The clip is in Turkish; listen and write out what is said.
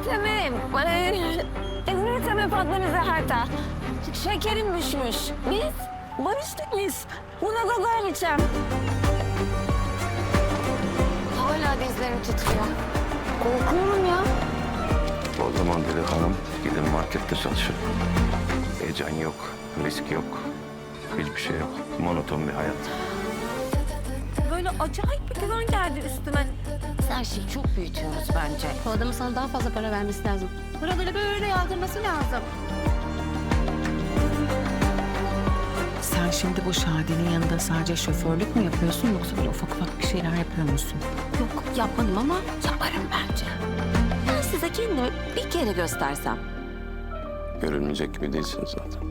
Ezreteme, ezreteme Fatma Zahar'da. Şekerim düşmüş. Biz barıştık biz. Buna da dayanacağım. Hala dizlerim titriyor. Korkuyorum ya. O zaman dedi hanım gidin markette çalışın. Heyecan yok, risk yok. Hiçbir şey yok. Monoton bir hayat. Böyle acayip bir güven geldi üstüme. Her şeyi çok büyütüyoruz bence. O adamın sana daha fazla para vermesi lazım. Buraları böyle yağdırması lazım. Sen şimdi bu Şadi'nin yanında sadece şoförlük mü yapıyorsun yoksa böyle ufak ufak bir şeyler yapıyor musun? Yok yapmadım ama yaparım bence. Ben size kendimi bir kere göstersem. Görülmeyecek gibi değilsin zaten.